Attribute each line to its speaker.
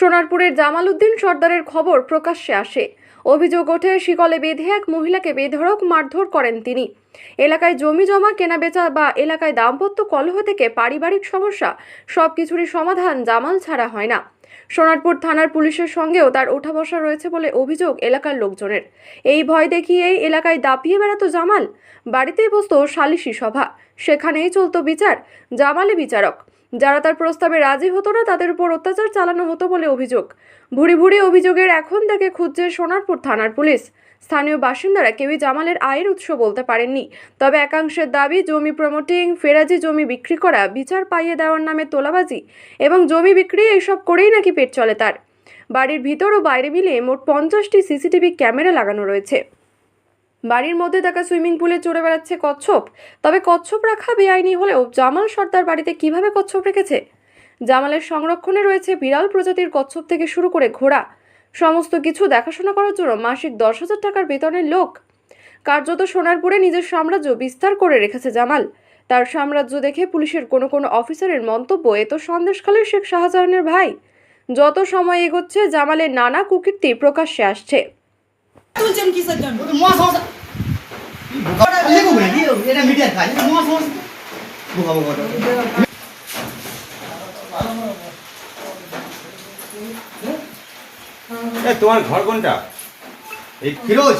Speaker 1: সোনারপুরের জামাল উদ্দিন সর্দারের খবর প্রকাশ্যে আসে। অভিযোগ ওঠে, শিকলে বেঁধে এক মহিলাকে বেধড়ক মারধর করেন তিনি। এলাকায় জমি জমা, কেনাবেচা বা এলাকায় দাম্পত্য কলহ থেকে পারিবারিক সমস্যা সব কিছুরই সমাধান জামাল ছাড়া হয় না। সোনারপুর থানার পুলিশের সঙ্গেও তার ওঠা বসা রয়েছে বলে অভিযোগ এলাকার লোকজনের। এই ভয় দেখিয়েই এলাকায় দাপিয়ে বেড়াতো জামাল। বাড়িতেই বসতো সালিশি সভা। সেখানেই চলতো বিচার, জামালে বিচারক। যারা তার প্রস্তাবে রাজি হতো না, তাদের উপর অত্যাচার চালানো হতো বলে অভিযোগ। ভুড়ি ভুড়ি অভিযোগের এখন তাকে খুঁজছে সোনারপুর থানার পুলিশ। স্থানীয় বাসিন্দারা কেউই জামালের আয়ের উৎস বলতে পারেননি। তবে একাংশের দাবি, জমি প্রমোটিং ফেরাজি জমি বিক্রি করা, বিচার পাইয়ে দেওয়ার নামে তোলাবাজি এবং জমি বিক্রি, এইসব করেই নাকি পেট চলে তার। বাড়ির ভিতর ও বাইরে মিলিয়ে মোট পঞ্চাশটি সিসিটিভি ক্যামেরা লাগানো রয়েছে। বাড়ির মধ্যে থাকা সুইমিং পুলে চড়ে বেড়াচ্ছে কচ্ছপ। তবে কচ্ছপ রাখা বেআইনি হলেও জামাল সর্দার বাড়িতে কীভাবে কচ্ছপ রেখেছে? জামালের সংরক্ষণে রয়েছে বিড়াল প্রজাতির কচ্ছপ থেকে শুরু করে ঘোড়া। সমস্ত কিছু দেখাশোনা করার জন্য মাসিক দশ হাজার টাকার বেতনের লোক। কার্যত সোনারপুরে নিজের সাম্রাজ্য বিস্তার করে রেখেছে জামাল। তার সাম্রাজ্য দেখে পুলিশের কোনো কোনো অফিসারের মন্তব্য এ তো সন্দেশখালীর শেখ শাহজাহানের ভাই। যত সময় এগোচ্ছে, জামালের নানা কুকীর্তি প্রকাশ্যে আসছে।
Speaker 2: তুলছেন কিসের জন্য?
Speaker 3: মহা সমস্যা। এটা মিডিয়ার কাজ মহা সমস্যা। বোকা বোকা।
Speaker 4: এ, তোমার ঘর কোনটা? এই
Speaker 3: ফিরোজ।